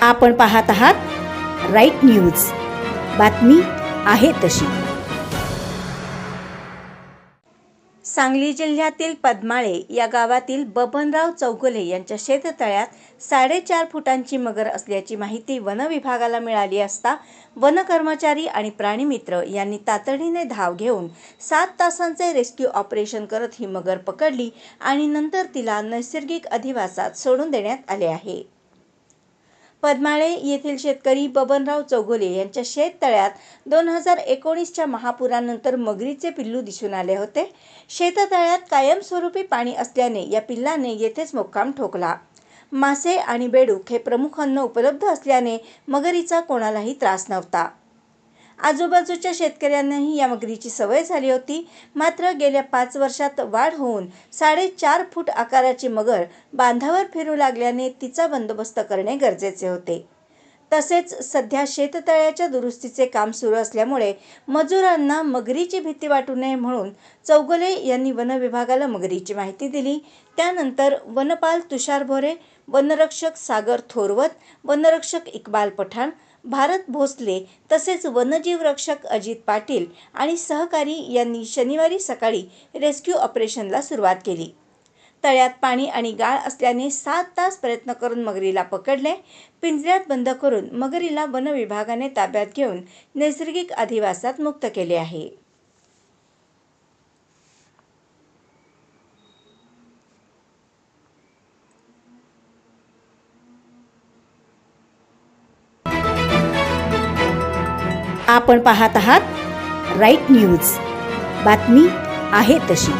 आपण पाहत आहात राईट न्यूज. बातमी आहे तशी. सांगली जिल्ह्यातील पद्माळे या गावातील बबनराव चौगुले यांच्या शेततळ्यात साडेचार फुटांची मगर असल्याची माहिती वन विभागाला मिळाली असता वन कर्मचारी आणि प्राणीमित्र यांनी तातडीने धाव घेऊन सात तासांचे रेस्क्यू ऑपरेशन करत ही मगर पकडली आणि नंतर तिला नैसर्गिक अधिवासात सोडून देण्यात आले आहे. पद्माळे येथील शेतकरी बबनराव चौगुले यांच्या शेततळ्यात दोन हजार एकोणीसच्या महापुरानंतर मगरीचे पिल्लू दिसून आले होते. शेततळ्यात कायमस्वरूपी पाणी असल्याने या पिल्लाने येथेच मुक्काम ठोकला. मासे आणि बेडूक हे प्रमुख अन्न उपलब्ध असल्याने मगरीचा कोणालाही त्रास नव्हता. आजूबाजूच्या शेतकऱ्यांनाही या मगरीची सवय झाली होती. मात्र गेल्या पाच वर्षात वाढ होऊन साडेचार फूट आकाराची मगर बांधावर फिरू लागल्याने तिचा बंदोबस्त करणे गरजेचे होते. तसेच सध्या शेततळ्याच्या दुरुस्तीचे काम सुरू असल्यामुळे मजुरांना मगरीची भीती वाटू नये म्हणून चौगुले यांनी वन विभागाला मगरीची माहिती दिली. त्यानंतर वनपाल तुषार भोरे वनरक्षक सागर थोरवत वनरक्षक इक्बाल पठाण भारत भोसले तसेच वनजीव रक्षक अजित पाटील आणि सहकारी यांनी शनिवारी सकाळी रेस्क्यू ऑपरेशनला सुरुवात केली. तळ्यात पाणी आणि गाळ असल्याने सात तास प्रयत्न करून मगरीला पकडले. पिंजऱ्यात बंद करून मगरीला वन विभागाने ताब्यात घेऊन नैसर्गिक अधिवासात मुक्त केले आहे. आपण पाहत आहात राईट न्यूज. बातमी आहे तशी.